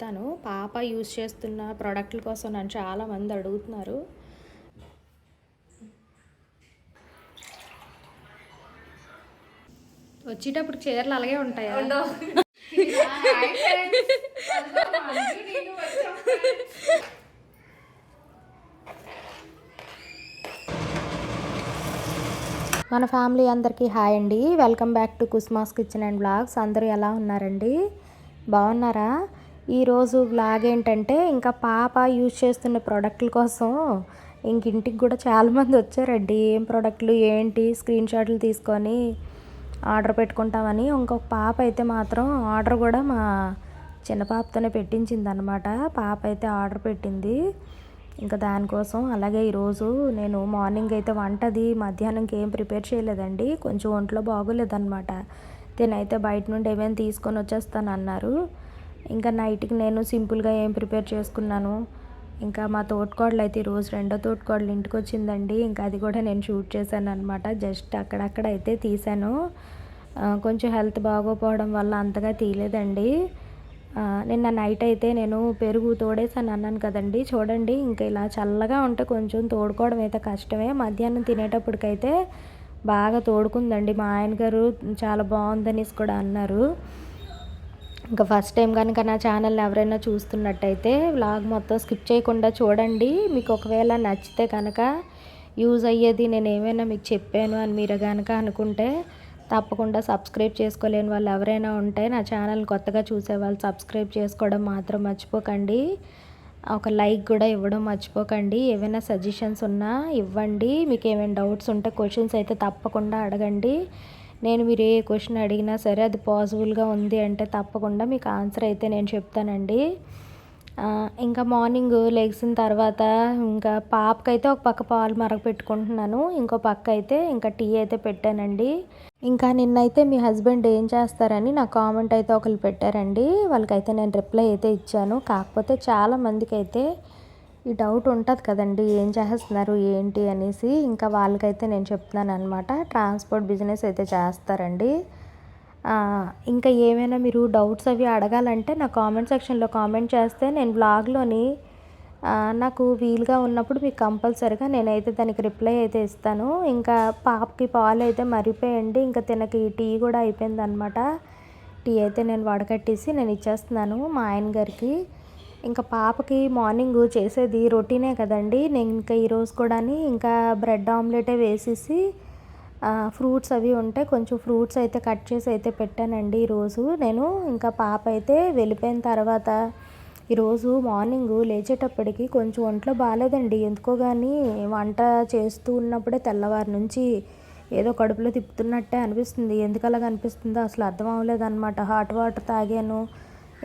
చెప్తాను. పాప యూజ్ చేస్తున్న ప్రోడక్ట్ల కోసం నన్ను చాలామంది అడుగుతున్నారు. వచ్చేటప్పుడు చీరలు అలాగే ఉంటాయా? మన ఫ్యామిలీ అందరికీ హాయ్ అండి. Welcome back to Kusma's kitchen and blogs. అందరూ ఎలా ఉన్నారండి? బాగున్నారా? ఈరోజు బ్లాగ్ ఏంటంటే ఇంకా పాప యూజ్ చేస్తున్న ప్రోడక్ట్ల కోసం ఇంక ఇంటికి కూడా చాలామంది వచ్చారండి. ఏం ప్రోడక్ట్లు ఏంటి స్క్రీన్ షాట్లు తీసుకొని ఆర్డర్ పెట్టుకుంటామని. ఇంకొక పాప అయితే మాత్రం ఆర్డర్ కూడా మా చిన్న పాపతోనే పెట్టించింది అనమాట పాప అయితే ఆర్డర్ పెట్టింది. ఇంకా దానికోసం అలాగే ఈరోజు నేను మార్నింగ్ అయితే వంటది మధ్యాహ్నంకి ఏం ప్రిపేర్ చేయలేదండి. కొంచెం ఒంట్లో బాగోలేదన్నమాట. తినైతే బయట నుండి ఏమైనా తీసుకొని వచ్చేస్తాను అన్నారు ఇంకా నైట్కి నేను సింపుల్గా ఏం ప్రిపేర్ చేసుకున్నాను. ఇంకా మా తోటకోడలు అయితే ఈరోజు రెండో తోటకోడలు ఇంటికి వచ్చిందండి ఇంకా అది కూడా నేను షూట్ చేశాను అనమాట జస్ట్ అక్కడక్కడ అయితే తీశాను కొంచెం హెల్త్ బాగోపోవడం వల్ల అంతగా తీయలేదండి. నిన్న నైట్ అయితే నేను పెరుగు తోడేసాను అన్నాను కదండి. చూడండి ఇంకా ఇలా చల్లగా ఉంటే కొంచెం తోడుకోవడం అయితే కష్టమే. మధ్యాహ్నం తినేటప్పటికైతే బాగా తోడుకుందండి. మా ఆయన గారు చాలా బాగుందనేసి కూడా అన్నారు. ఇంకా ఫస్ట్ టైం కనుక నా ఛానల్ ఎవరైనా చూస్తున్నట్టయితే వ్లాగ్ మొత్తం స్కిప్ చేయకుండా చూడండి. మీకు ఒకవేళ నచ్చితే కనుక యూజ్ అయ్యేది నేను ఏమైనా మీకు చెప్పాను అని మీరు కనుక అనుకుంటే తప్పకుండా సబ్స్క్రైబ్ చేసుకోలేని వాళ్ళు ఎవరైనా ఉంటే నా ఛానల్ కొత్తగా చూసే వాళ్ళు సబ్స్క్రైబ్ చేసుకోవడం మాత్రం మర్చిపోకండి. ఒక లైక్ కూడా ఇవ్వడం మర్చిపోకండి. ఏమైనా సజెషన్స్ ఉన్నా ఇవ్వండి. మీకు ఏమైనా డౌట్స్ ఉంటే క్వశ్చన్స్ అయితే తప్పకుండా అడగండి. నేను మీరు ఏ క్వశ్చన్ అడిగినా సరే అది పాసిబుల్గా ఉంది అంటే తప్పకుండా మీకు ఆన్సర్ అయితే నేను చెప్తానండి. ఇంకా మార్నింగ్ లెగ్సిన తర్వాత ఇంకా పాపకైతే ఒక పక్క పాలు మరగ పెట్టుకుంటున్నాను ఇంకో పక్క అయితే ఇంకా టీ అయితే పెట్టానండి. ఇంకా నిన్నైతే మీ హస్బెండ్ ఏం చేస్తారని నా కామెంట్ అయితే ఒకరు పెట్టారండి. వాళ్ళకైతే నేను రిప్లై అయితే ఇచ్చాను. కాకపోతే చాలా మందికి అయితే ఈ డౌట్ ఉంటుంది కదండి ఏం చేస్తున్నారు ఏంటి అనేసి. ఇంకా వాళ్ళకైతే నేను చెప్తున్నాను అనమాట ట్రాన్స్పోర్ట్ బిజినెస్ అయితే చేస్తారండి. ఇంకా ఏమైనా మీరు డౌట్స్ అవి అడగాలంటే నా కామెంట్ సెక్షన్లో కామెంట్ చేస్తే నేను బ్లాగ్లోని నాకు వీలుగా ఉన్నప్పుడు మీకు కంపల్సరిగా నేనైతే దానికి రిప్లై అయితే ఇస్తాను. ఇంకా పాపకి పాలు అయితే మరిపోయండి. ఇంకా తినకి టీ కూడా అయిపోయింది అనమాట టీ అయితే నేను వడకట్టేసి నేను ఇచ్చేస్తున్నాను మా ఆయన గారికి. ఇంకా పాపకి మార్నింగ్ చేసేది రొటీనే కదండి. నేను ఇంకా ఈరోజు కూడా ఇంకా బ్రెడ్ ఆమ్లెటే వేసేసి ఫ్రూట్స్ అవి ఉంటే కొంచెం ఫ్రూట్స్ అయితే కట్ చేసి అయితే పెట్టానండి ఈరోజు నేను ఇంకా పాప అయితే వెళ్ళిపోయిన తర్వాత ఈరోజు మార్నింగ్ లేచేటప్పటికి కొంచెం ఒంట్లో బాగాలేదండి. ఎందుకో కానీ వంట చేస్తూ ఉన్నప్పుడే తెల్లవారి నుంచి ఏదో కడుపులో తిప్పుతున్నట్టే అనిపిస్తుంది. ఎందుకలాగా అనిపిస్తుందో అసలు అర్థం అవ్వలేదన్నమాట. హాట్ వాటర్ తాగాను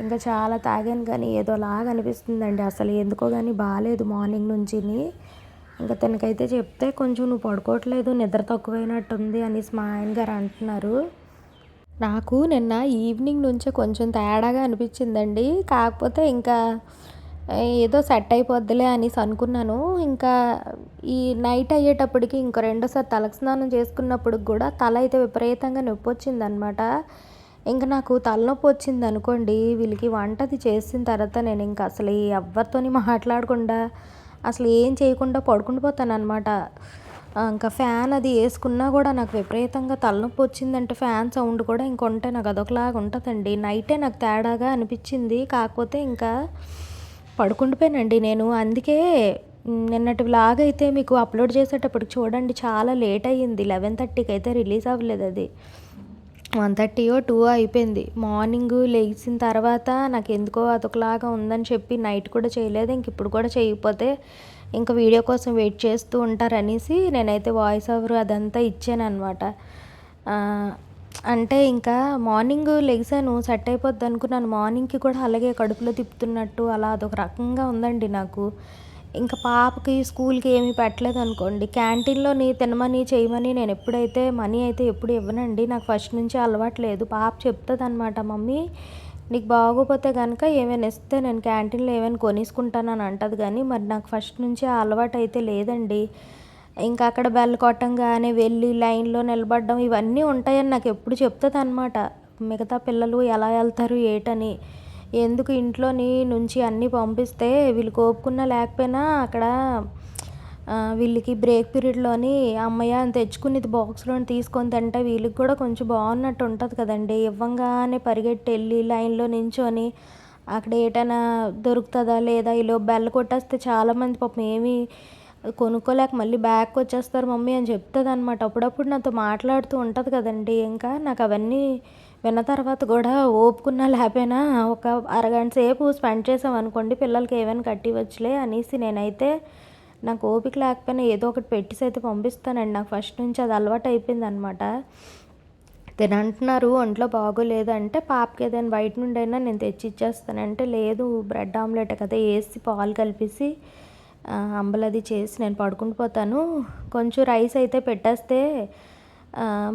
ఇంకా చాలా తాగాను కానీ ఏదోలాగా అనిపిస్తుందండి. అసలు ఎందుకో కానీ బాగాలేదు మార్నింగ్ నుంచి ఇంకా తనకైతే చెప్తే కొంచెం నువ్వు పడుకోవట్లేదు నిద్ర తక్కువైనట్టుంది అనేసి మా ఆయన గారు అంటున్నారు. నాకు నిన్న ఈవినింగ్ నుంచే కొంచెం తేడాగా అనిపించిందండి. కాకపోతే ఇంకా ఏదో సెట్ అయిపోద్దిలే అనేసి అనుకున్నాను. ఇంకా ఈ నైట్ అయ్యేటప్పటికి ఇంకో రెండోసారి తలకు స్నానం చేసుకున్నప్పుడు కూడా తల అయితే విపరీతంగా నొప్పి వచ్చిందనమాట ఇంకా నాకు తలనొప్పి వచ్చింది అనుకోండి వీళ్ళకి వంటది చేసిన తర్వాత నేను ఇంకా అసలు ఎవరితోని మాట్లాడకుండా అసలు ఏం చేయకుండా పడుకుని అనమాట ఇంకా ఫ్యాన్ అది వేసుకున్నా కూడా నాకు విపరీతంగా తలనొప్పి వచ్చిందంటే ఫ్యాన్ సౌండ్ కూడా ఇంకొంటే నాకు అదొకలాగా ఉంటుందండి. నైటే నాకు తేడాగా అనిపించింది కాకపోతే ఇంకా పడుకుండిపోయానండి నేను. అందుకే నిన్నటి వ్లాగ్ అయితే మీకు అప్లోడ్ చేసేటప్పటికి చూడండి చాలా లేట్ అయ్యింది. లెవెన్ థర్టీకి అయితే రిలీజ్ అవ్వలేదు అది. వన్ థర్టీయో టూ అయిపోయింది. మార్నింగ్ లేచిన తర్వాత నాకు ఎందుకో అదొకలాగా ఉందని చెప్పి నైట్ కూడా చేయలేదు. ఇంక ఇప్పుడు కూడా చేయకపోతే ఇంకా వీడియో కోసం వెయిట్ చేస్తూ ఉంటారనేసి నేనైతే వాయిస్ ఓవర్ అదంతా ఇచ్చాను అంటే ఇంకా మార్నింగ్ లెగ్సాను సెట్ అయిపోద్ది అనుకున్నాను. మార్నింగ్కి కూడా అలాగే కడుపులో తిప్పుతున్నట్టు అలా అదొక రకంగా ఉందండి నాకు. ఇంకా పాపకి స్కూల్కి ఏమీ పెట్టలేదు అనుకోండి. క్యాంటీన్లోని తినమని చేయమని నేను ఎప్పుడైతే మనీ అయితే ఎప్పుడు ఇవ్వనండి నాకు ఫస్ట్ నుంచి అలవాటు లేదు. పాప చెప్తుంది అనమాట మమ్మీ నీకు బాగోపోతే కనుక ఏమైనా ఇస్తే నేను క్యాంటీన్లో ఏమైనా కొనేసుకుంటానని అంటది. కానీ మరి నాకు ఫస్ట్ నుంచి అలవాటు అయితే లేదండి. ఇంకా అక్కడ బెల్ కొట్టంగానే వెళ్ళి లైన్లో నిలబడడం ఇవన్నీ ఉంటాయని నాకు ఎప్పుడు చెప్తుంది అనమాట మిగతా పిల్లలు ఎలా వెళ్తారు ఏటని ఎందుకు ఇంట్లోని నుంచి అన్నీ పంపిస్తే వీళ్ళు కోపుకున్నా లేకపోయినా అక్కడ వీళ్ళకి బ్రేక్ పీరియడ్లోని అమ్మయ్య అని తెచ్చుకునేది బాక్స్లో తీసుకొని తింటే వీళ్ళకి కూడా కొంచెం బాగున్నట్టు ఉంటుంది కదండి. ఇవ్వంగానే పరిగెట్టి వెళ్ళి లైన్లో నించొని అక్కడ ఏటైనా దొరుకుతుందా లేదా ఇలా బెల్ల కొట్టేస్తే చాలామంది పాపం ఏమీ కొనుక్కోలేక మళ్ళీ బ్యాక్ వచ్చేస్తారు మమ్మీ అని చెప్తుంది అనమాట అప్పుడప్పుడు నాతో మాట్లాడుతూ ఉంటుంది కదండి. ఇంకా నాకు అవన్నీ విన్న తర్వాత కూడా ఓపుకున్నా లేకపోయినా ఒక అరగంట సేపు స్పెండ్ చేసాం అనుకోండి పిల్లలకి ఏమైనా కట్టివచ్చులే అనేసి నేనైతే నాకు ఓపిక లేకపోయినా ఏదో ఒకటి పెట్టేసి అయితే పంపిస్తానండి. నాకు ఫస్ట్ నుంచి అది అలవాటు అయిపోయింది అనమాట తినంటున్నారు ఒంట్లో బాగోలేదంటే పాపకి ఏదైనా బయట నుండి అయినా నేను తెచ్చి ఇచ్చేస్తానంటే లేదు బ్రెడ్ ఆమ్లెట్ కదా వేసి పాలు కలిపేసి అంబలది చేసి నేను పడుకుంటూ పోతాను. కొంచెం రైస్ అయితే పెట్టేస్తే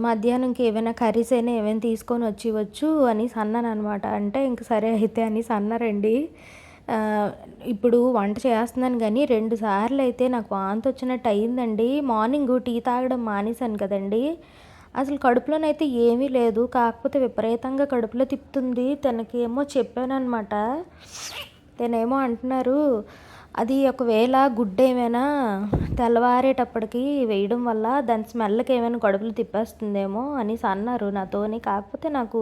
మధ్యాహ్నంకి ఏమైనా కర్రీస్ అయినా ఏమైనా తీసుకొని వచ్చివచ్చు అని అనేసి అన్నాను అనమాట అంటే ఇంక సరే అయితే అనేసి అన్నారండి. ఇప్పుడు వంట చేస్తున్నాను కానీ రెండు సార్లు అయితే నాకు వాంతి వచ్చినట్టు అయిందండి. మార్నింగ్ టీ తాగడం మానేశాను కదండి. అసలు కడుపులోనైతే ఏమీ లేదు. కాకపోతే విపరీతంగా కడుపులో తిప్పుతుంది. తనకేమో చెప్పాను అనమాట తనేమో అంటున్నారు అది ఒకవేళ గుడ్డ ఏమైనా తెల్లవారేటప్పటికి వేయడం వల్ల దాని స్మెల్కి ఏమైనా గొడవలు తిప్పేస్తుందేమో అనేసి అన్నారు నాతోని. కాకపోతే నాకు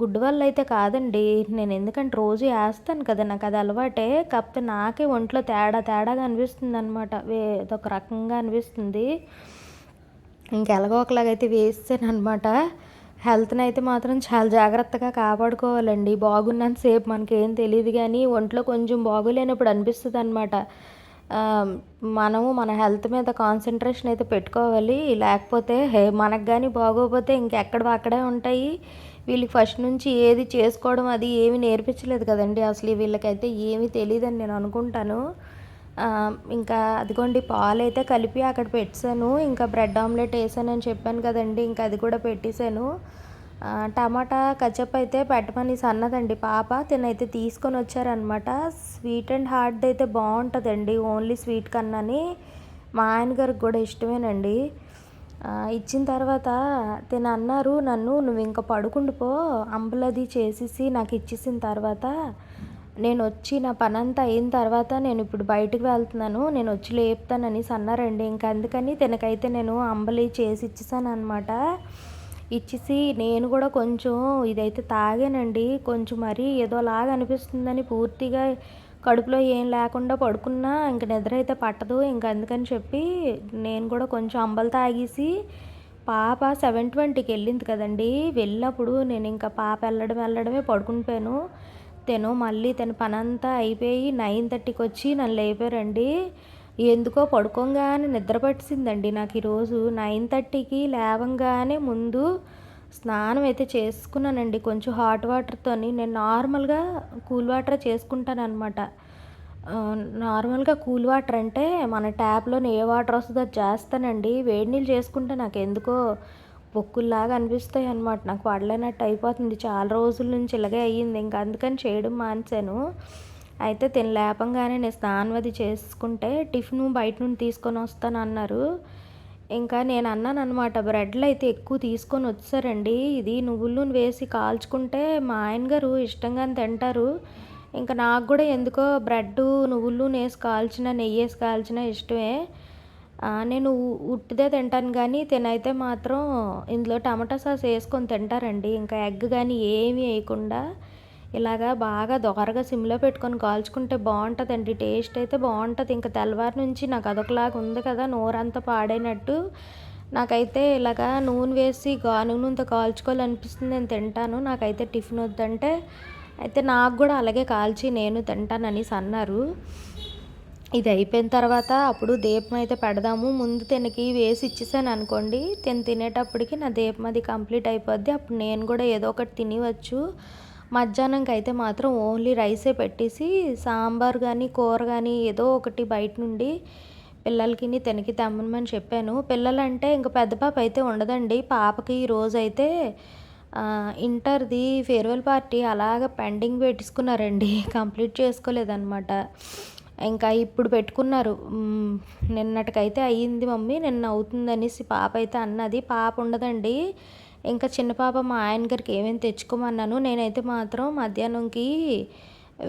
గుడ్డు వల్ల అయితే కాదండి. నేను ఎందుకంటే రోజు వేస్తాను కదా నాకు అది అలవాటే. కాకపోతే నాకే ఒంట్లో తేడా తేడాగా అనిపిస్తుంది అనమాట వే ఒక రకంగా అనిపిస్తుంది. ఇంకెలాగో ఒకలాగైతే వేస్తాను అనమాట హెల్త్ని అయితే మాత్రం చాలా జాగ్రత్తగా కాపాడుకోవాలండి. బాగున్నంత సేపు మనకేం తెలియదు కానీ ఒంట్లో కొంచెం బాగోలేనప్పుడు అనిపిస్తుంది అనమాట మనము మన హెల్త్ మీద కాన్సన్ట్రేషన్ అయితే పెట్టుకోవాలి. లేకపోతే మనకు కానీ బాగోకపోతే ఇంకెక్కడ అక్కడే ఉంటాయి. వీళ్ళకి ఫస్ట్ నుంచి ఏది చేసుకోవడం అది ఏమి నేర్పించలేదు కదండి. అసలు వీళ్ళకైతే ఏమీ తెలియదని నేను అనుకుంటాను. ఇంకా అదిగోండి పాలు అయితే కలిపి అక్కడ పెట్టాను ఇంకా బ్రెడ్ ఆమ్లెట్ వేసానని చెప్పాను కదండి ఇంకా అది కూడా పెట్టేశాను. టమాటా కచప్ అయితే పెట్టమని సన్నదండి పాప తినైతే తీసుకొని వచ్చారనమాట స్వీట్ అండ్ హార్డ్ అయితే బాగుంటుందండి ఓన్లీ స్వీట్ కన్నాని మా ఆయన గారికి కూడా ఇష్టమేనండి. ఇచ్చిన తర్వాత తిన అన్నారు నన్ను నువ్వు ఇంకా పడుకుండిపో అంబలది చేసేసి నాకు ఇచ్చేసిన తర్వాత నేను వచ్చి నా పని అంతా అయిన తర్వాత నేను ఇప్పుడు బయటకు వెళ్తున్నాను. నేను వచ్చి లేపుతానని సన్నారండి. అన్నారండి ఇంకా అందుకని తినకైతే నేను అంబలి చేసి ఇచ్చేసాను అనమాట ఇచ్చేసి నేను కూడా కొంచెం ఇదైతే తాగానండి. కొంచెం మరీ ఏదోలాగా అనిపిస్తుందని పూర్తిగా కడుపులో ఏం లేకుండా పడుకున్నా ఇంక నిద్ర అయితే పట్టదు. ఇంక అందుకని చెప్పి నేను కూడా కొంచెం అంబలు తాగేసి పాప సెవెన్ ట్వంటీకి వెళ్ళింది కదండి. వెళ్ళినప్పుడు నేను ఇంకా పాప వెళ్ళడం వెళ్ళడమే పడుకునిపోయాను తను మళ్ళీ తన పనంతా అయిపోయి నైన్ థర్టీకి వచ్చి నన్ను లేపారండి. ఎందుకో పడుకోగానే నిద్ర పట్టిందండి నాకు ఈరోజు నైన్ థర్టీకి లేవంగానే ముందు స్నానం అయితే చేసుకున్నానండి. కొంచెం హాట్ వాటర్తోని నేను నార్మల్గా కూల్ వాటర్ చేసుకుంటాను అనమాట నార్మల్గా కూల్ వాటర్ అంటే మన ట్యాప్లో ఏ వాటర్ వస్తుందో అది చేస్తానండి. వేడి నీళ్ళు చేసుకుంటే నాకు ఎందుకో బొక్కుల్లాగా అనిపిస్తాయి అనమాట నాకు వడలేనట్టు అయిపోతుంది. చాలా రోజుల నుంచి ఇలాగే అయ్యింది. ఇంకా అందుకని చేయడం మానేశాను. అయితే తినలేపంగానే నేను స్నానం అది చేసుకుంటే టిఫిన్ బయట నుండి తీసుకొని వస్తాను అన్నారు. ఇంకా నేను అన్నాను అనమాట బ్రెడ్లు అయితే ఎక్కువ తీసుకొని వచ్చారండి ఇది నువ్వులు నూనె వేసి కాల్చుకుంటే మా ఆయన గారు ఇష్టంగా తింటారు. ఇంకా నాకు కూడా ఎందుకో బ్రెడ్ నువ్వులు నూనె వేసి కాల్చిన నెయ్యి వేసి కాల్చిన ఇష్టమే. నేను ఉట్టిదే తింటాను కానీ తినైతే మాత్రం ఇందులో టమాటా సాస్ వేసుకొని తింటారండి. ఇంకా ఎగ్ కానీ ఏమీ వేయకుండా ఇలాగా బాగా దొరగా సిమ్లో పెట్టుకొని కాల్చుకుంటే బాగుంటుందండి. టేస్ట్ అయితే బాగుంటుంది. ఇంకా తెల్లవారి నుంచి నాకు అదొకలాగా ఉంది కదా నోరంతా పాడైనట్టు నాకైతే ఇలాగా నూనె వేసి గాను నూనెతో కాల్చుకోవాలనిపిస్తుంది. నేను తింటాను. నాకైతే టిఫిన్ వద్దంటే అయితే నాకు కూడా అలాగే కాల్చి నేను తింటానని సన్నారు అన్నారు. ఇది అయిపోయిన తర్వాత అప్పుడు దీపం అయితే పెడదాము. ముందు తినకి వేసి ఇచ్చేసాను అనుకోండి. తిని తినేటప్పటికి నా దీపం అది కంప్లీట్ అయిపోద్ది. అప్పుడు నేను కూడా ఏదో ఒకటి తినవచ్చు. మధ్యాహ్నంకి అయితే మాత్రం ఓన్లీ రైసే పెట్టేసి సాంబార్ కానీ కూర కానీ ఏదో ఒకటి బయట నుండి పిల్లలకి తినకి తెమ్మనమని చెప్పాను. పిల్లలంటే ఇంకా పెద్ద పాప అయితే ఉండదండి. పాపకి ఈరోజు అయితే ఇంటర్ది ఫేర్వెల్ పార్టీ అలాగ పెండింగ్ పెట్టించుకున్నారండి. కంప్లీట్ చేసుకోలేదన్నమాట. ఇంకా ఇప్పుడు పెట్టుకున్నారు. నిన్నటికైతే అయ్యింది మమ్మీ నిన్న అవుతుంది అనేసి పాప అయితే అన్నది. పాప ఉండదండి. ఇంకా చిన్న పాప మా ఆయన గారికి ఏమేమి తెచ్చుకోమన్నాను. నేనైతే మాత్రం మధ్యాహ్నంకి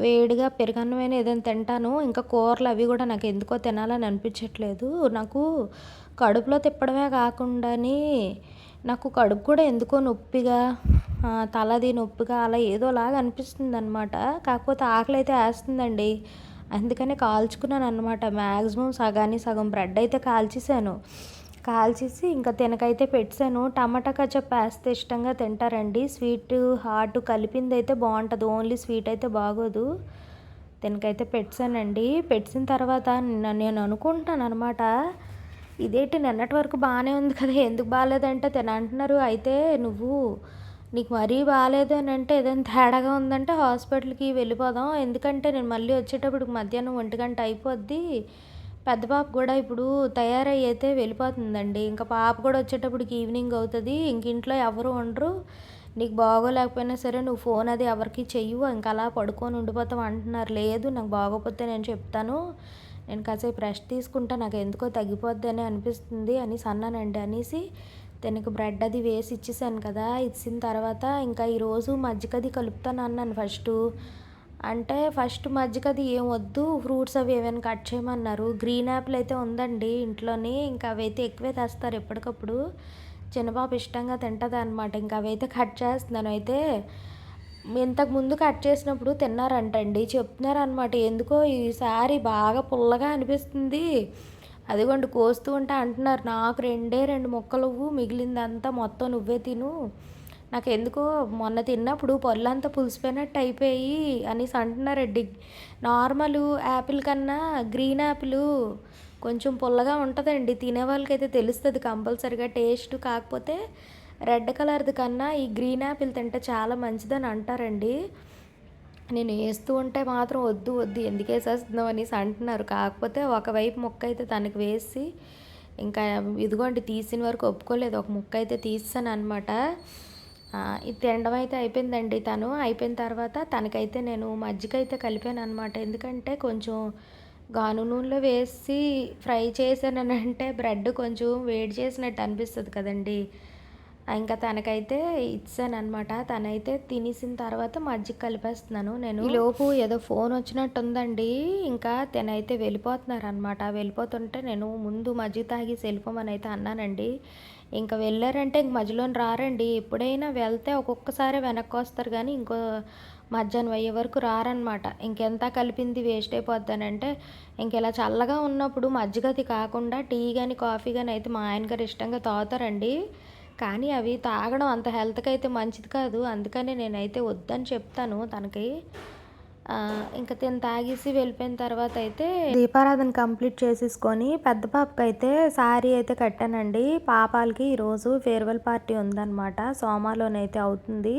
వేడిగా పెరుగన్నమైన ఏదైనా తింటాను. ఇంకా కూరలు అవి కూడా నాకు ఎందుకో తినాలని అనిపించట్లేదు. నాకు కడుపులో తిప్పడమే కాకుండాని నాకు కడుపు కూడా ఎందుకో నొప్పిగా తలది నొప్పిగా అలా ఏదోలాగా అనిపిస్తుంది అనమాట కాకపోతే ఆకలి అయితే వేస్తుందండి. అందుకనే కాల్చుకున్నాను అనమాట మ్యాక్సిమం సగాన్ని సగం బ్రెడ్ అయితే కాల్చేసాను కాల్చేసి ఇంకా తినకైతే పెట్టాను టమాటా కచప్ వేస్తే ఇష్టంగా తింటారండి. స్వీట్ హాట్ కలిపింది అయితే బాగుంటుంది. ఓన్లీ స్వీట్ అయితే బాగోదు. తినకైతే పెట్టానండి పెట్టిన తర్వాత నేను అనుకుంటాను అనమాట ఇదేంటి నిన్నటి వరకు బాగానే ఉంది కదా ఎందుకు బాగాలేదంటే తిన అంటున్నారు అయితే నువ్వు నీకు మరీ బాగాలేదు అని అంటే ఏదైనా తేడాగా ఉందంటే హాస్పిటల్కి వెళ్ళిపోదాం. ఎందుకంటే నేను మళ్ళీ వచ్చేటప్పుడు మధ్యాహ్నం ఒంటి గంట అయిపోద్ది. పెద్ద పాప కూడా ఇప్పుడు తయారై అయితే వెళ్ళిపోతుందండి. ఇంకా పాప కూడా వచ్చేటప్పటికి ఈవినింగ్ అవుతుంది. ఇంక ఇంట్లో ఎవరు ఉండరు. నీకు బాగోలేకపోయినా సరే నువ్వు ఫోన్ అది ఎవరికి చెయ్యు ఇంకా అలా పడుకొని ఉండిపోతావు అంటున్నారు. లేదు నాకు బాగోపోతే నేను చెప్తాను. నేను కాసేపు రెస్ట్ తీసుకుంటా. నాకు ఎందుకో తగ్గిపోద్ది అని అనిపిస్తుంది. అని అన్నానండి. అనేసి తనకు బ్రెడ్ అది వేసి ఇచ్చేసాను కదా ఇచ్చిన తర్వాత ఇంకా ఈరోజు మజ్జిగది కలుపుతాను అన్నాను ఫస్ట్ అంటే ఫస్ట్ మజ్జిగది ఏం వద్దు ఫ్రూట్స్ అవి ఏమైనా కట్ చేయమన్నారు. గ్రీన్ యాపిల్ అయితే ఉందండి ఇంట్లోని ఇంకా అవైతే ఎక్కువే తెస్తారు ఎప్పటికప్పుడు. చిన్నపాప ఇష్టంగా తింటుంది అనమాట ఇంకా అవైతే కట్ చేస్తున్నాను. అయితే ఇంతకు ముందు కట్ చేసినప్పుడు తిన్నారంటండి చెప్తున్నారనమాట ఎందుకో ఈసారి బాగా పుల్లగా అనిపిస్తుంది. అదిగోండి కోస్తూ ఉంటే అంటున్నారు నాకు రెండే రెండు ముక్కలు మిగిలిందంతా మొత్తం నువ్వే తిను. నాకు ఎందుకో మొన్న తిన్నప్పుడు పొల్లంతా పులిసిపోయినట్టు అయిపోయి అనేసి అంటున్నారండి నార్మల్ యాపిల్ కన్నా గ్రీన్ యాపిల్ కొంచెం పుల్లగా ఉంటుందండి. తినే వాళ్ళకైతే తెలుస్తుంది కంపల్సరిగా. టేస్ట్ కాకపోతే రెడ్ కలర్ది కన్నా ఈ గ్రీన్ యాపిల్ తింటే చాలా మంచిదని అంటారండి. నేను వేస్తూ ఉంటే మాత్రం వద్దు వద్దు. ఎందుకు వేసేస్తున్నావు అనేసి అంటున్నారు. కాకపోతే ఒకవైపు ముక్క అయితే తనకి వేసి ఇంకా ఇదిగోండి తీసిన వరకు ఒప్పుకోలేదు. ఒక ముక్క అయితే తీసాను అనమాట ఇది తినడం అయితే అయిపోయిందండి తను. అయిపోయిన తర్వాత తనకైతే నేను మజ్జిగ అయితే కలిపాను అనమాట ఎందుకంటే కొంచెం గాను నూనెలో వేసి ఫ్రై చేశానంటే బ్రెడ్ కొంచెం వేడి చేసినట్టు అనిపిస్తుంది కదండి. ఇంకా తనకైతే ఇచ్చాను అనమాట తనైతే తినేసిన తర్వాత మజ్జిగ కలిపేస్తున్నాను. నేను లోపు ఏదో ఫోన్ వచ్చినట్టు ఉందండి ఇంకా తనైతే వెళ్ళిపోతున్నారు అనమాట వెళ్ళిపోతుంటే నేను ముందు మజ్జిగ తాగి వెళ్ళిపోమని అయితే అన్నానండి. ఇంకా వెళ్ళారంటే ఇంక మధ్యలో రారండి. ఎప్పుడైనా వెళ్తే ఒక్కొక్కసారి వెనక్కి వస్తారు కానీ ఇంకో మధ్యాహ్నం అయ్యే వరకు రారనమాట ఇంకెంత కలిపింది వేస్ట్ అయిపోద్దానంటే ఇంక ఇలా చల్లగా ఉన్నప్పుడు మజ్జిగది కాకుండా టీ కానీ కాఫీ కానీ అయితే మా ఆయన గారు ఇష్టంగా తాగుతారండి. కానీ అవి తాగడం అంత హెల్త్కి అయితే మంచిది కాదు. అందుకని నేనైతే వద్దని చెప్తాను తనకి. ఇంకా తిని తాగేసి వెళ్ళిపోయిన తర్వాత అయితే దీపారాధన కంప్లీట్ చేసేసుకొని పెద్ద పాపకి అయితే శారీ అయితే కట్టానండి. పాపాలకి ఈరోజు ఫేర్వెల్ పార్టీ ఉందన్నమాట. సోమాలోనైతే అవుతుంది.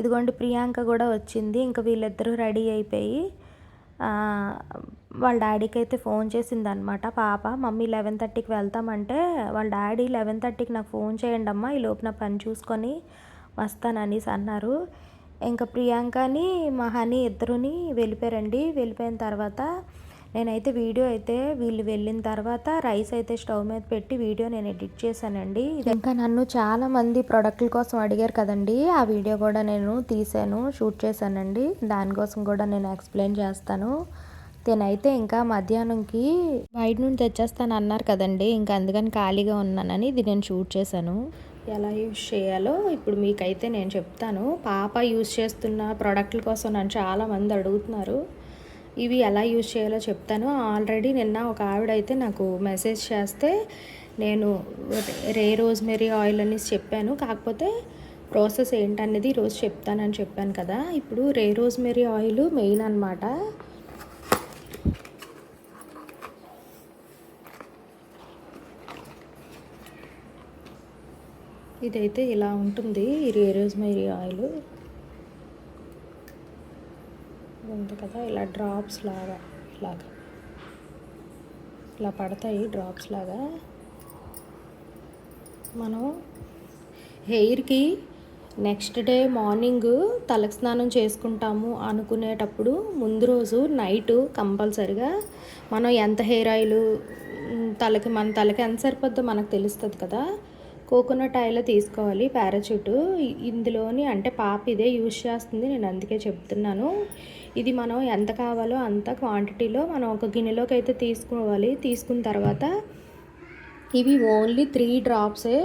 ఇదిగోండి ప్రియాంక కూడా వచ్చింది. ఇంకా వీళ్ళిద్దరూ రెడీ అయిపోయి వాళ్ళ డాడీకి అయితే ఫోన్ చేసింది అనమాట పాప మమ్మీ లెవెన్ థర్టీకి వెళ్తామంటే వాళ్ళ డాడీ లెవెన్ థర్టీకి నాకు ఫోన్ చేయండి అమ్మా ఈ లోపు నా పని చూసుకొని వస్తాననేసి అన్నారు. ఇంకా ప్రియాంకని మా హనీ ఇద్దరుని వెళ్ళిపోయారండి. వెళ్ళిపోయిన తర్వాత నేనైతే వీడియో అయితే వీళ్ళు వెళ్ళిన తర్వాత రైస్ అయితే స్టవ్ మీద పెట్టి వీడియో నేను ఎడిట్ చేశానండి. ఇంకా నన్ను చాలా మంది ప్రొడక్ట్ల కోసం అడిగారు కదండి. ఆ వీడియో కూడా నేను తీసాను షూట్ చేశానండి. దానికోసం కూడా నేను ఎక్స్ప్లెయిన్ చేస్తాను. తినైతే ఇంకా మధ్యాహ్నంకి బయట నుండి తెచ్చేస్తాను అన్నారు కదండి. ఇంకా అందుకని ఖాళీగా ఉన్నానని ఇది నేను షూట్ చేశాను. ఎలా యూజ్ చేయాలో ఇప్పుడు మీకైతే నేను చెప్తాను. పాప యూజ్ చేస్తున్న ప్రోడక్ట్ల కోసం నన్ను చాలామంది అడుగుతున్నారు. ఇవి ఎలా యూజ్ చేయాలో చెప్తాను. ఆల్రెడీ నిన్న ఒక ఆవిడ అయితే నాకు మెసేజ్ చేస్తే నేను రే రోజ్మెరీ ఆయిల్ అనేసి చెప్పాను. కాకపోతే ప్రాసెస్ ఏంటనేది ఈరోజు చెప్తానని చెప్పాను కదా. ఇప్పుడు రే రోజ్మెరీ ఆయిల్ మెయిన్ అనమాట ఇదైతే ఇలా ఉంటుంది రే రోజ్మెరీ ఆయిల్. ఉంది కదా ఇలా డ్రాప్స్ లాగా ఇలాగా. ఇలా పడతాయి డ్రాప్స్ లాగా. మనం హెయిర్కి నెక్స్ట్ డే మార్నింగ్ తలకు స్నానం చేసుకుంటాము అనుకునేటప్పుడు ముందు రోజు నైట్ కంపల్సరిగా మనం ఎంత హెయిర్ ఆయిల్ తలకి మన తలకి ఎంత సరిపోద్దో మనకు తెలుస్తుంది కదా. కోకోనట్ ఆయిల్ తీసుకోవాలి పారాచూట్. ఇందులోని అంటే పాప ఇదే యూజ్ చేస్తుంది నేను అందుకే చెప్తున్నాను. ఇది మనం ఎంత కావాలో అంత క్వాంటిటీలో మనం ఒక గిన్నెలోకి అయితే తీసుకోవాలి. తీసుకున్న తర్వాత ఇవి ఓన్లీ త్రీ డ్రాప్సే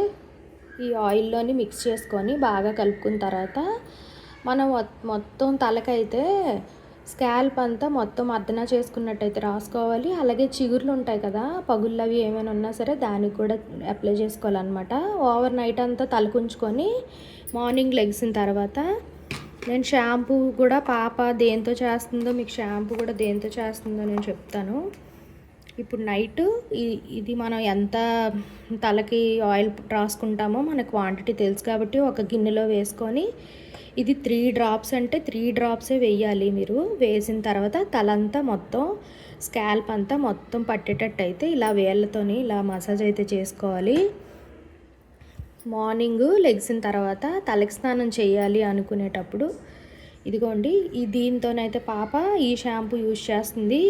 ఈ ఆయిల్లోని మిక్స్ చేసుకొని బాగా కలుపుకున్న తర్వాత మనం మొత్తం తలకైతే స్కాల్ప్ అంతా మొత్తం అర్ధన చేసుకున్నట్టయితే రాసుకోవాలి. అలాగే చిగుర్లు ఉంటాయి కదా పగుళ్ళు అవి ఏమైనా ఉన్నా సరే దానికి కూడా అప్లై చేసుకోవాలన్నమాట. ఓవర్ నైట్ అంతా తలకుంచుకొని మార్నింగ్ లెగ్సిన తర్వాత నేను షాంపూ కూడా పాప దేంతో చేస్తుందో మీకు షాంపూ కూడా దేంతో చేస్తుందో నేను చెప్తాను. ఇప్పుడు నైట్ ఇది మనం ఎంత తలకి ఆయిల్ రాసుకుంటామో మన క్వాంటిటీ తెలుసు కాబట్టి ఒక గిన్నెలో వేసుకొని ఇది త్రీ డ్రాప్స్ అంటే త్రీ డ్రాప్సే వేయాలి మీరు. వేసిన తర్వాత తలంతా మొత్తం స్కాల్ప్ అంతా మొత్తం పట్టేటట్టు అయితే ఇలా వేళ్ళతోని ఇలా మసాజ్ అయితే చేసుకోవాలి. మార్నింగ్ లెగ్సిన తర్వాత తలకి స్నానం చేయాలి అనుకునేటప్పుడు. ఇదిగోండి ఈ దీంతోనైతే పాప ఈ షాంపూ యూజ్ చేస్తుంది.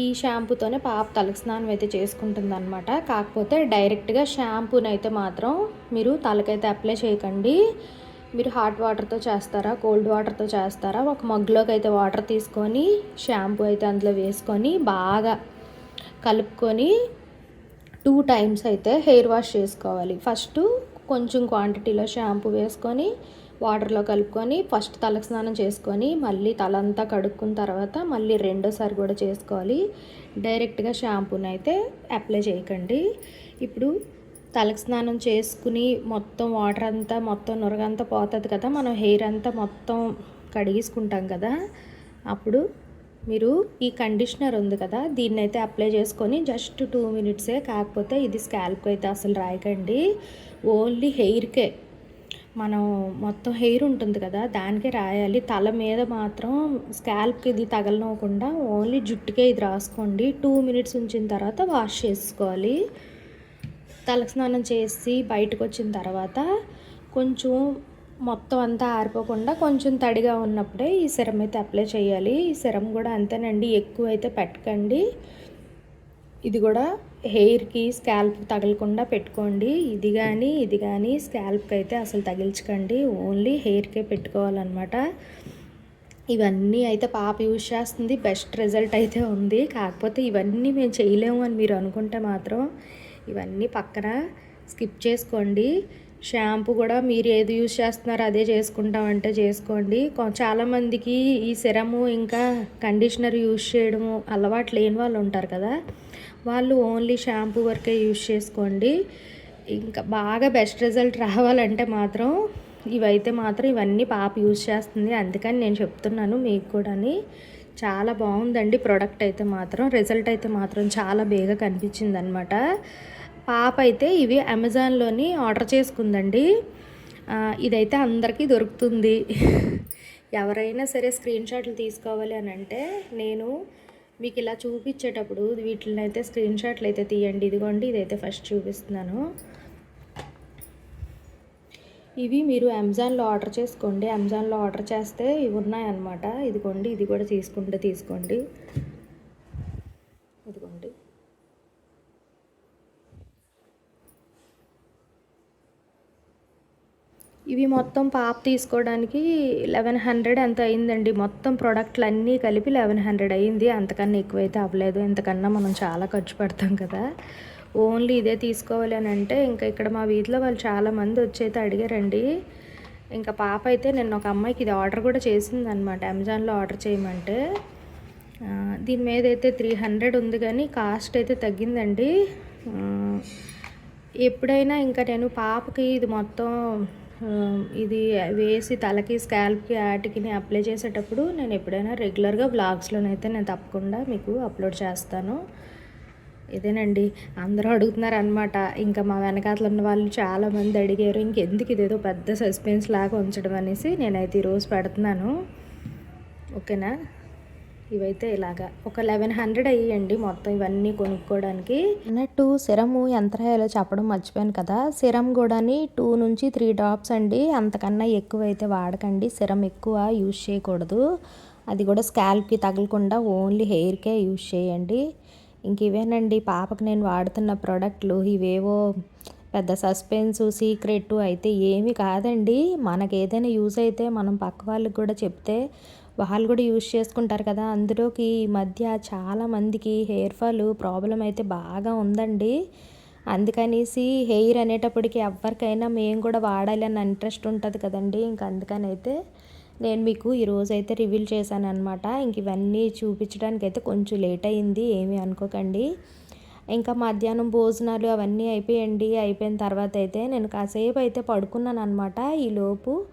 ఈ షాంపూతోనే పాప తలకి స్నానం అయితే చేసుకుంటుంది అనమాట కాకపోతే డైరెక్ట్గా షాంపూనైతే మాత్రం మీరు తలకైతే అప్లై చేయకండి. మీరు హాట్ వాటర్తో చేస్తారా? కోల్డ్ వాటర్తో చేస్తారా? ఒక మగ్లోకి అయితే వాటర్ తీసుకొని షాంపూ అయితే అందులో వేసుకొని బాగా కలుపుకొని టూ టైమ్స్ అయితే హెయిర్ వాష్ చేసుకోవాలి. ఫస్ట్ కొంచెం క్వాంటిటీలో షాంపూ వేసుకొని వాటర్లో కలుపుకొని ఫస్ట్ తలకు స్నానం చేసుకొని మళ్ళీ తలంతా కడుక్కున్న తర్వాత మళ్ళీ రెండోసారి కూడా చేసుకోవాలి. డైరెక్ట్గా షాంపూని అయితే అప్లై చేయకండి. ఇప్పుడు తలకు స్నానం చేసుకుని మొత్తం వాటర్ అంతా మొత్తం నురగంతా పోతుంది కదా మనం హెయిర్ అంతా మొత్తం కడిగేసుకుంటాం కదా. అప్పుడు మీరు ఈ కండిషనర్ ఉంది కదా దీన్ని అయితే అప్లై చేసుకొని జస్ట్ టూ మినిట్సే కాకపోతే ఇది స్కాల్ప్కి అయితే అసలు రాయకండి. ఓన్లీ హెయిర్కే. మనం మొత్తం హెయిర్ ఉంటుంది కదా దానికే రాయాలి. తల మీద మాత్రం స్కాల్ప్కి ఇది తగలనవ్వకుండా ఓన్లీ జుట్టుకే ఇది రాసుకోండి. టూ మినిట్స్ ఉంచిన తర్వాత వాష్ చేసుకోవాలి. తలస్నానం చేసి బయటకు వచ్చిన తర్వాత కొంచెం మొత్తం అంతా ఆరిపోకుండా కొంచెం తడిగా ఉన్నప్పుడే ఈ సిరం అయితే అప్లై చేయాలి. ఈ సిరం కూడా అంతేనండి ఎక్కువ అయితే పెట్టకండి. ఇది కూడా హెయిర్కి స్కాల్ప్ తగలకుండా పెట్టుకోండి. ఇది కానీ ఇది కానీ స్కాల్ప్కి అయితే అసలు తగిల్చకండి. ఓన్లీ హెయిర్కే పెట్టుకోవాలన్నమాట. ఇవన్నీ అయితే పాప యూజ్ చేస్తుంది. బెస్ట్ రిజల్ట్ అయితే ఉంది. కాకపోతే ఇవన్నీ మేము చేయలేము అని మీరు అనుకుంటే మాత్రం ఇవన్నీ పక్కన స్కిప్ చేసుకోండి. షాంపూ కూడా మీరు ఏది యూజ్ చేస్తున్నారో అదే చేసుకుంటామంటే చేసుకోండి. చాలామందికి ఈ సిరము ఇంకా కండిషనర్ యూజ్ చేయడము అలవాటు లేని వాళ్ళు ఉంటారు కదా. వాళ్ళు ఓన్లీ షాంపూ వరకే యూజ్ చేసుకోండి. ఇంకా బాగా బెస్ట్ రిజల్ట్ రావాలంటే మాత్రం ఇవైతే మాత్రం ఇవన్నీ పాప యూజ్ చేస్తుంది. అందుకని నేను చెప్తున్నాను మీకు కూడా చాలా బాగుందండి ప్రోడక్ట్ అయితే మాత్రం. రిజల్ట్ అయితే మాత్రం చాలా బేగా కనిపించింది అనమాట పాప అయితే ఇవి అమెజాన్లోని ఆర్డర్ చేసుకుందండి. ఇదైతే అందరికీ దొరుకుతుంది. ఎవరైనా సరే స్క్రీన్ షాట్లు తీసుకోవాలి అని అంటే నేను మీకు ఇలా చూపించేటప్పుడు వీటిని అయితే స్క్రీన్ షాట్లు అయితే తీయండి. ఇదిగోండి ఇదైతే ఫస్ట్ చూపిస్తున్నాను. ఇవి మీరు అమెజాన్లో ఆర్డర్ చేసుకోండి. అమెజాన్లో ఆర్డర్ చేస్తే ఇవి ఉన్నాయన్నమాట. ఇదిగోండి ఇది కూడా తీసుకుంటే తీసుకోండి. ఇదిగోండి. ఇవి మొత్తం పాప తీసుకోవడానికి లెవెన్ హండ్రెడ్ ఎంత అయిందండి? మొత్తం ప్రోడక్ట్లు అన్నీ కలిపి లెవెన్ హండ్రెడ్ అయింది. అంతకన్నా ఎక్కువైతే అవ్వలేదు. ఇంతకన్నా మనం చాలా ఖర్చు పెడతాం కదా. ఓన్లీ ఇదే తీసుకోవాలి అని అంటే ఇంకా ఇక్కడ మా వీధిలో వాళ్ళు చాలామంది వచ్చైతే అడిగారండి. ఇంకా పాప అయితే నేను ఒక అమ్మాయికి ఇది ఆర్డర్ కూడా చేసింది అనమాట అమెజాన్లో ఆర్డర్ చేయమంటే. దీని మీద అయితే త్రీ హండ్రెడ్ ఉంది కానీ కాస్ట్ అయితే తగ్గిందండి. ఎప్పుడైనా ఇంకా నేను పాపకి ఇది మొత్తం ఇది వేసి తలకి స్కాల్ప్కి వాటికి అప్లై చేసేటప్పుడు నేను ఎప్పుడైనా రెగ్యులర్గా బ్లాగ్స్లోనైతే నేను తప్పకుండా మీకు అప్లోడ్ చేస్తాను. ఇదేనండి అందరూ అడుగుతున్నారు అనమాట ఇంకా మా వెనకాతలు ఉన్న వాళ్ళు చాలామంది అడిగారు ఇంకెందుకు ఇదేదో పెద్ద సస్పెన్స్ లాగా ఉంచడం అనేసి నేనైతే ఈరోజు పెడుతున్నాను. ఓకేనా? ఇవైతే ఇలాగా. ఒక లెవెన్ హండ్రెడ్ అయ్యండి మొత్తం ఇవన్నీ కొనుక్కోవడానికి అన్నట్టు సిరము ఎంత రాయాలో చెప్పడం మర్చిపోయాను కదా. సిరం కూడాని టూ నుంచి త్రీ డ్రాప్స్ అండి. అంతకన్నా ఎక్కువ అయితే వాడకండి. సిరం ఎక్కువ యూజ్ చేయకూడదు. అది కూడా స్కాల్ప్కి తగలకుండా ఓన్లీ హెయిర్కే యూజ్ చేయండి. ఇంక ఇవేనండి పాపకు నేను వాడుతున్న ప్రోడక్ట్లు ఇవేవో పెద్ద సస్పెన్స్ సీక్రెట్ అయితే ఏమీ కాదండి. మనకి ఏదైనా యూస్ అయితే మనం పక్క వాళ్ళకి కూడా చెప్తే వాళ్ళు కూడా యూస్ చేసుకుంటారు కదా. అందులోకి ఈ మధ్య చాలామందికి హెయిర్ ఫాల్ ప్రాబ్లం అయితే బాగా ఉందండి. అందుకనేసి హెయిర్ అనేటప్పటికి ఎవరికైనా మేము కూడా వాడాలి అన్న ఇంట్రెస్ట్ ఉంటుంది కదండి. ఇంక అందుకని అయితే నేను మీకు ఈరోజు అయితే రివీల్ చేశాను అనమాట ఇంక ఇవన్నీ చూపించడానికి అయితే కొంచెం లేట్ అయింది ఏమీ అనుకోకండి. ఇంకా మధ్యాహ్నం భోజనాలు అవన్నీ అయిపోయండి. అయిపోయిన తర్వాత అయితే నేను కాసేపు అయితే పడుకున్నాను అనమాట ఈలోపు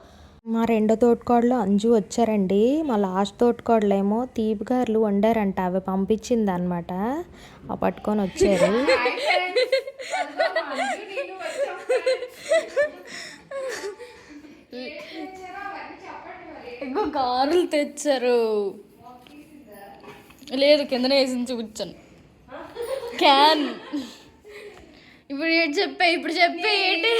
మా రెండో తోటకోడలు అంజు వచ్చారండి. మా లాస్ట్ తోటకోడలు ఏమో తీపిగారులు వండారంట అవి పంపించింది అనమాట పట్టుకొని వచ్చారు. ఇంకో గారెలు తెచ్చారు. లేదు కిందనే వేసి చూపించాను క్యాన్. ఇప్పుడు ఏంటి చెప్పే ఇప్పుడు చెప్పే ఏంటి?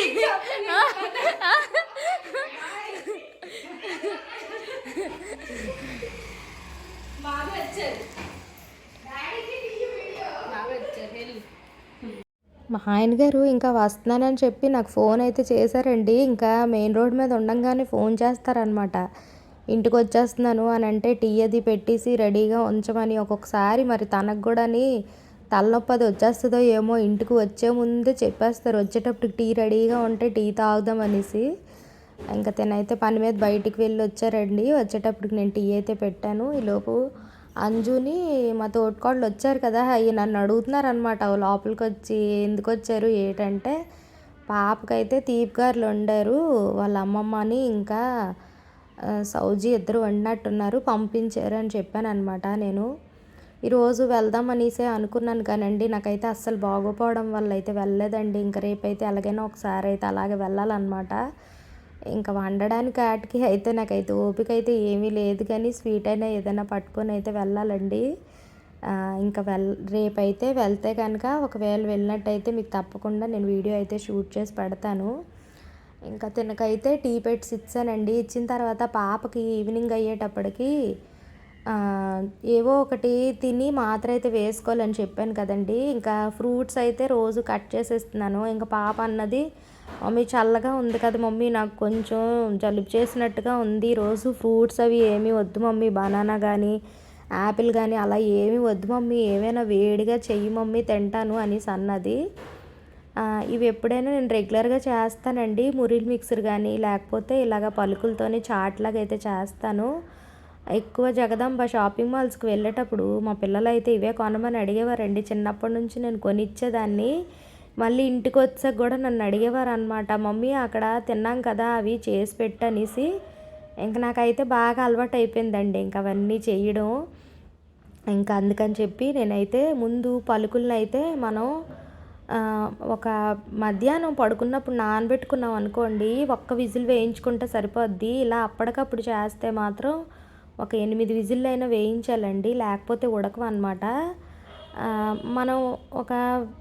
మా ఆయన గారు ఇంకా వస్తున్నానని చెప్పి నాకు ఫోన్ అయితే చేశారండి. ఇంకా మెయిన్ రోడ్ మీద ఉండంగానే ఫోన్ చేస్తారనమాట ఇంటికి వచ్చేస్తున్నాను అని అంటే టీ అది పెట్టేసి రెడీగా ఉంచమని ఒక్కొక్కసారి మరి తనకు కూడాని తలనొప్పి అది వచ్చేస్తుందో ఏమో ఇంటికి వచ్చే ముందే చెప్పేస్తారు. వచ్చేటప్పుడు టీ రెడీగా ఉంటే టీ తాగుదాం అనేసి. ఇంకా తినైతే పని మీద బయటికి వెళ్ళి వచ్చారండి. వచ్చేటప్పటికి నేను టీ అయితే పెట్టాను. ఈలోపు అంజుని మా తోటికోళ్ళు వచ్చారు కదా అవి నన్ను అడుగుతున్నారు అనమాట లోపలికి వచ్చి ఎందుకు వచ్చారు ఏంటంటే? పాపకైతే తీపిగారులు వండారు. వాళ్ళ అమ్మమ్మని ఇంకా సౌజీ ఇద్దరు వండినట్టున్నారు పంపించారు అని చెప్పాను అనమాట నేను. ఈరోజు వెళ్దాం అనేసే అనుకున్నాను కానండి నాకైతే అస్సలు బాగోపోవడం వల్ల అయితే వెళ్ళలేదండి. ఇంకా రేపైతే ఎలాగైనా ఒకసారి అయితే అలాగే వెళ్ళాలన్నమాట. ఇంకా వండడానికి వాటికి అయితే నాకైతే ఓపిక అయితే ఏమీ లేదు కానీ స్వీట్ అయినా ఏదైనా పట్టుకొని అయితే వెళ్ళాలండి. ఇంకా వెల్ రేపైతే వెళ్తే కనుక ఒకవేళ వెళ్ళినట్టయితే మీకు తప్పకుండా నేను వీడియో అయితే షూట్ చేసి పెడతాను. ఇంకా తినకైతే టీ పెట్టి ఇచ్చానండి ఇచ్చిన తర్వాత పాపకి ఈవినింగ్ అయ్యేటప్పటికి ఏవో ఒకటి తిని మాత్ర అయితే వేసుకోవాలని చెప్పాను కదండి. ఇంకా ఫ్రూట్స్ అయితే రోజు కట్ చేసేస్తున్నాను. ఇంకా పాప అన్నది మమ్మీ చల్లగా ఉంది కదా మమ్మీ నాకు కొంచెం జలుబు చేసినట్టుగా ఉంది. రోజు ఫ్రూట్స్ అవి ఏమీ వద్దు మమ్మీ బనానా కానీ యాపిల్ కానీ అలా ఏమీ వద్దు మమ్మీ. ఏమైనా వేడిగా చెయ్యి మమ్మీ తింటాను అనేసి అన్నది. ఇవి ఎప్పుడైనా నేను రెగ్యులర్గా చేస్తానండి. మురిల్ మిక్సర్ కానీ లేకపోతే ఇలాగ పలుకులతోని చాట్లాగా అయితే చేస్తాను. ఎక్కువ జగదాంబ షాపింగ్ మాల్స్కి వెళ్ళేటప్పుడు మా పిల్లలు అయితే ఇవే కొనమని అడిగేవారండి. చిన్నప్పటి నుంచి నేను కొనిచ్చేదాన్ని. మళ్ళీ ఇంటికి వచ్చాక కూడా నన్ను అడిగేవారు అనమాట మమ్మీ అక్కడ తిన్నాం కదా అవి చేసి పెట్టనేసి ఇంక నాకైతే బాగా అలవాటు అయిపోయిందండి. ఇంక అవన్నీ చేయడం. ఇంకా అందుకని చెప్పి నేనైతే ముందు పలుకులను అయితే మనం ఒక మధ్యాహ్నం పడుకున్నప్పుడు నానబెట్టుకున్నాం అనుకోండి ఒక్క విజిల్ వేయించుకుంటే సరిపోద్ది. ఇలా అప్పటికప్పుడు చేస్తే మాత్రం ఒక ఎనిమిది విజిల్ అయినా వేయించాలండి లేకపోతే ఉడకవు అనమాట మనం ఒక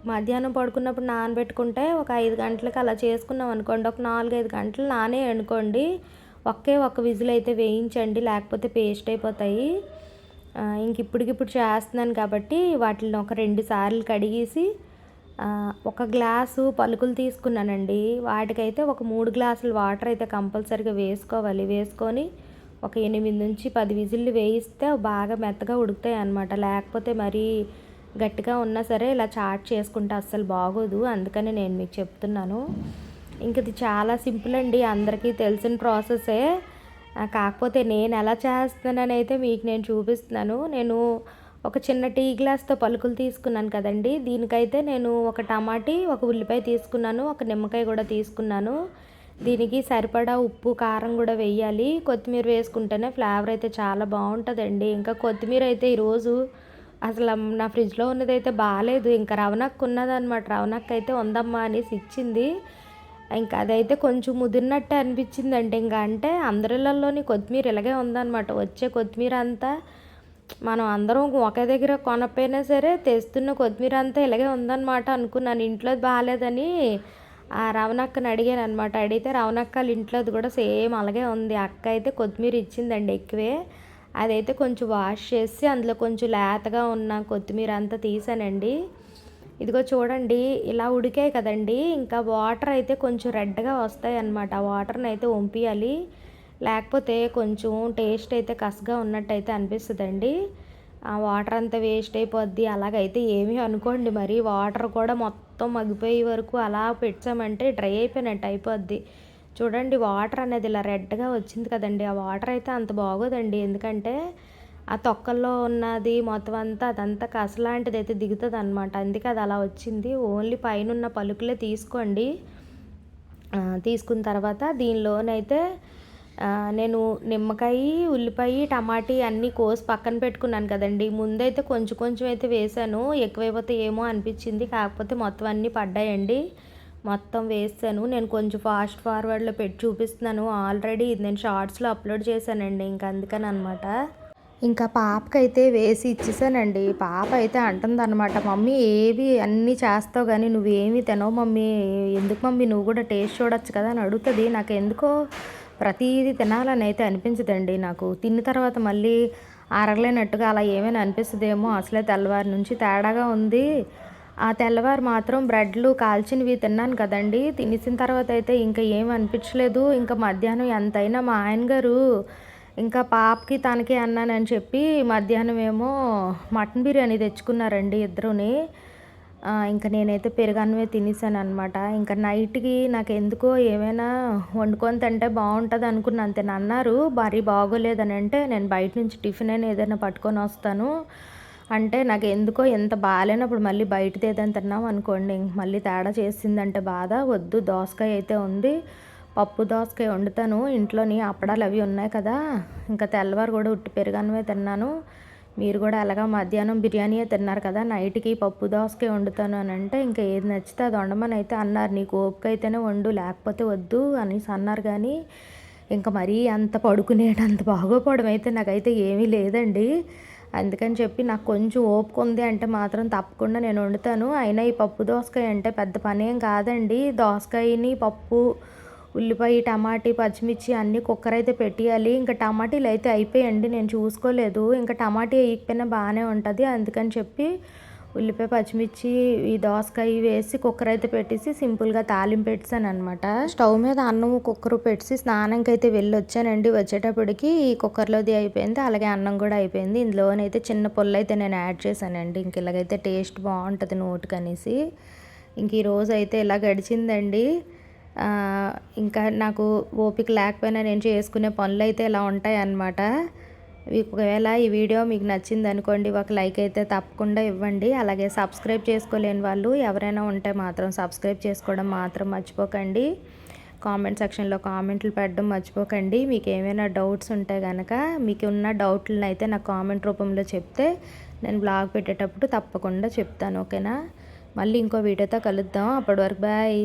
మధ్యాహ్నం పడుకున్నప్పుడు నానబెట్టుకుంటే ఒక ఐదు గంటలకు అలా చేసుకున్నాం అనుకోండి ఒక నాలుగైదు గంటలు నానే అనుకోండి ఒకే ఒక విజిల్ అయితే వేయించండి లేకపోతే పేస్ట్ అయిపోతాయి. ఇంక ఇప్పటికిప్పుడు చేస్తున్నాను కాబట్టి వాటిని ఒక రెండు సార్లు కడిగేసి ఒక గ్లాసు పలుకులు తీసుకున్నానండి. వాటికైతే ఒక మూడు గ్లాసులు వాటర్ అయితే కంపల్సరీగా వేసుకోవాలి. వేసుకొని ఒక ఎనిమిది నుంచి పది విజిల్లు వేయిస్తే బాగా మెత్తగా ఉడుకుతాయి అన్నమాట. లేకపోతే మరీ గట్టిగా ఉన్నా సరే ఇలా చాట్ చేసుకుంటే అస్సలు బాగోదు. అందుకని నేను మీకు చెప్తున్నాను. ఇంక ఇది చాలా సింపుల్ అండి. అందరికీ తెలిసిన ప్రాసెసే. కాకపోతే నేను ఎలా చేస్తున్నానని అయితే మీకు నేను చూపిస్తున్నాను. నేను ఒక చిన్న టీ గ్లాస్తో పలుకులు తీసుకున్నాను కదండి. దీనికైతే నేను ఒక టమాటీ ఒక ఉల్లిపాయ తీసుకున్నాను ఒక నిమ్మకాయ కూడా తీసుకున్నాను. దీనికి సరిపడా ఉప్పు కారం కూడా వేయాలి. కొత్తిమీర వేసుకుంటేనే ఫ్లేవర్ అయితే చాలా బాగుంటుందండి. ఇంకా కొత్తిమీర అయితే ఈరోజు అసలు నా ఫ్రిడ్జ్లో ఉన్నదైతే బాగాలేదు ఇంకా రవణక్క ఉన్నదన్నమాట. రవణక్క అయితే ఉందమ్మా అనేసి ఇచ్చింది. ఇంకా అదైతే కొంచెం ముదిరినట్టు అనిపించిందండి. ఇంకా అంటే అందరిళ్ళల్లోని కొత్తిమీర ఇలాగే ఉందన్నమాట. వచ్చే కొత్తిమీర అంతా మనం అందరం ఒకే దగ్గర కొనపోయినా సరే తెస్తున్న కొత్తిమీర అంతా ఇలాగే ఉందన్నమాట అనుకున్నాను. ఇంట్లో బాగాలేదని ఆ రవణక్కని అడిగాను అనమాట అడిగితే రవణక్కలు ఇంట్లోది కూడా సేమ్ అలాగే ఉంది. అక్క అయితే కొత్తిమీర ఇచ్చిందండి ఎక్కువే. అదైతే కొంచెం వాష్ చేసి అందులో కొంచెం లేతగా ఉన్న కొత్తిమీర అంతా తీసానండి. ఇదిగో చూడండి ఇలా ఉడికాయి కదండి. ఇంకా వాటర్ అయితే కొంచెం రెడ్గా వస్తాయి అన్నమాట ఆ వాటర్ని అయితే వంపియాలి. లేకపోతే కొంచెం టేస్ట్ అయితే కసగా ఉన్నట్టయితే అనిపిస్తుందండి. ఆ వాటర్ అంతా వేస్ట్ అయిపోద్ది అలాగైతే ఏమీ అనుకోండి మరి. వాటర్ కూడా మొత్తం మగ్గిపోయే వరకు అలా పెట్టామంటే డ్రై అయిపోయినట్టు అయిపోద్ది. చూడండి వాటర్ అనేది ఇలా రెడ్గా వచ్చింది కదండి. ఆ వాటర్ అయితే అంత బాగోదండి. ఎందుకంటే ఆ తొక్కల్లో ఉన్నది మొత్తం అంతా అదంతా కసలాంటిది అయితే దిగుతుంది అనమాట అందుకే అది అలా వచ్చింది. ఓన్లీ పైన ఉన్న పలుకులే తీసుకోండి. తీసుకున్న తర్వాత దీనిలోనైతే నేను నిమ్మకాయ ఉల్లిపాయ టమాటీ అన్నీ కోసి పక్కన పెట్టుకున్నాను కదండి. ముందైతే కొంచెం కొంచెం అయితే వేసాను. ఎక్కువైపోతే ఏమో అనిపించింది. కాకపోతే మొత్తం అన్నీ పడ్డాయండి. మొత్తం వేసాను నేను కొంచెం ఫాస్ట్ ఫార్వర్డ్లో పెట్టి చూపిస్తున్నాను. ఆల్రెడీ ఇది నేను షార్ట్స్లో అప్లోడ్ చేశానండి. ఇంకా అందుకని అనమాట ఇంకా పాపకైతే వేసి ఇచ్చేసానండి. పాప అయితే అంటుంది అనమాట మమ్మీ ఏవి అన్నీ చేస్తావు కానీ నువ్వేమి తినవు మమ్మీ. ఎందుకు మమ్మీ? నువ్వు కూడా టేస్ట్ చూడొచ్చు కదా అని అడుగుతుంది. నాకు ఎందుకో ప్రతిదీ తినాలని అయితే అనిపించదండి. నాకు తిన్న తర్వాత మళ్ళీ అరగలేనట్టుగా అలా ఏమైనా అనిపిస్తుందేమో. అసలే తెల్లవారి నుంచి తేడాగా ఉంది. ఆ తెల్లవారు మాత్రం బ్రెడ్లు కాల్చినవి తిన్నాను కదండి. తినేసిన తర్వాత అయితే ఇంకా ఏం అనిపించలేదు. ఇంకా మధ్యాహ్నం ఎంతైనా మా ఆయన గారు ఇంకా పాపకి తనకి అన్నానని చెప్పి మధ్యాహ్నం ఏమో మటన్ బిర్యానీ తెచ్చుకున్నారండి ఇద్దరుని. ఇంకా నేనైతే పెరుగన్నమే తినేసాను అనమాట ఇంకా నైట్కి నాకు ఎందుకో ఏమైనా వండుకొని తింటే బాగుంటుంది అనుకున్నాను అంతే అన్నారు భారీ బాగోలేదని అంటే నేను బయట నుంచి టిఫిన్ అయినా ఏదైనా పట్టుకొని వస్తాను. అంటే నాకు ఎందుకో ఎంత బాగాలేనప్పుడు మళ్ళీ బయటది ఏదైనా తిన్నాం అనుకోండి. ఇంక మళ్ళీ తేడా చేసిందంటే బాధ వద్దు దోసకాయ అయితే ఉంది. పప్పు దోసకాయ వండుతాను. ఇంట్లోని అప్పడాలు అవి ఉన్నాయి కదా. ఇంకా తెల్లవారు కూడా ఉట్టి పెరుగన్నమే తిన్నాను. మీరు కూడా అలాగా మధ్యాహ్నం బిర్యానీయే తిన్నారు కదా నైట్కి పప్పు దోసకాయ వండుతాను అని అంటే ఇంకా ఏది నచ్చితే అది వండమని అయితే అన్నారు. నీకు ఓపిక అయితేనే వండు లేకపోతే వద్దు అనేసి అన్నారు. కానీ ఇంకా మరీ అంత పడుకునేటంత బాగోపోవడం అయితే నాకైతే ఏమీ లేదండి. అందుకని చెప్పి నాకు కొంచెం ఓపిక ఉంది అంటే మాత్రం తప్పకుండా నేను వండుతాను. అయినా ఈ పప్పు దోసకాయ అంటే పెద్ద పని ఏం కాదండి. దోసకాయని పప్పు ఉల్లిపాయ టమాటీ పచ్చిమిర్చి అన్నీ కుక్కర్ అయితే పెట్టేయాలి. ఇంకా టమాటీలు అయితే అయిపోయాయండి. నేను చూసుకోలేదు. ఇంకా టమాటీ వేయకపోయినా బాగానే ఉంటుంది. అందుకని చెప్పి ఉల్లిపాయ పచ్చిమిర్చి ఈ దోసకాయ వేసి కుక్కర్ అయితే పెట్టేసి సింపుల్గా తాలింపు పెట్టాను అనమాట స్టవ్ మీద అన్నం కుక్కర్ పెట్టి స్నానంకి అయితే వెళ్ళి వచ్చానండి వచ్చేటప్పటికి ఈ కుక్కర్లోది అయిపోయింది. అలాగే అన్నం కూడా అయిపోయింది. ఇందులోనైతే చిన్న పుల్ల అయితే నేను యాడ్ చేశానండి. ఇంక ఇలాగైతే టేస్ట్ బాగుంటుంది నోటికి అనేసి ఇంక ఈరోజు అయితే ఇలా గడిచిందండి. ఇంకా నాకు ఓపిక లేకపోయినా నేను చేసుకునే పనులు అయితే ఇలా ఉంటాయి అన్నమాట ఒకవేళ ఈ వీడియో మీకు నచ్చింది అనుకోండి ఒక లైక్ అయితే తప్పకుండా ఇవ్వండి. అలాగే సబ్స్క్రైబ్ చేసుకోలేని వాళ్ళు ఎవరైనా ఉంటే మాత్రం సబ్స్క్రైబ్ చేసుకోవడం మాత్రం మర్చిపోకండి. కామెంట్ సెక్షన్లో కామెంట్లు పెట్టడం మర్చిపోకండి. మీకు ఏమైనా డౌట్స్ ఉంటే కనుక మీకు ఉన్న డౌట్లను అయితే నాకు కామెంట్ రూపంలో చెప్తే నేను బ్లాగ్ పెట్టేటప్పుడు తప్పకుండా చెప్తాను ఓకేనా? మళ్ళీ ఇంకో వీడియోతో కలుద్దాం. అప్పటి వరకు బాయ్.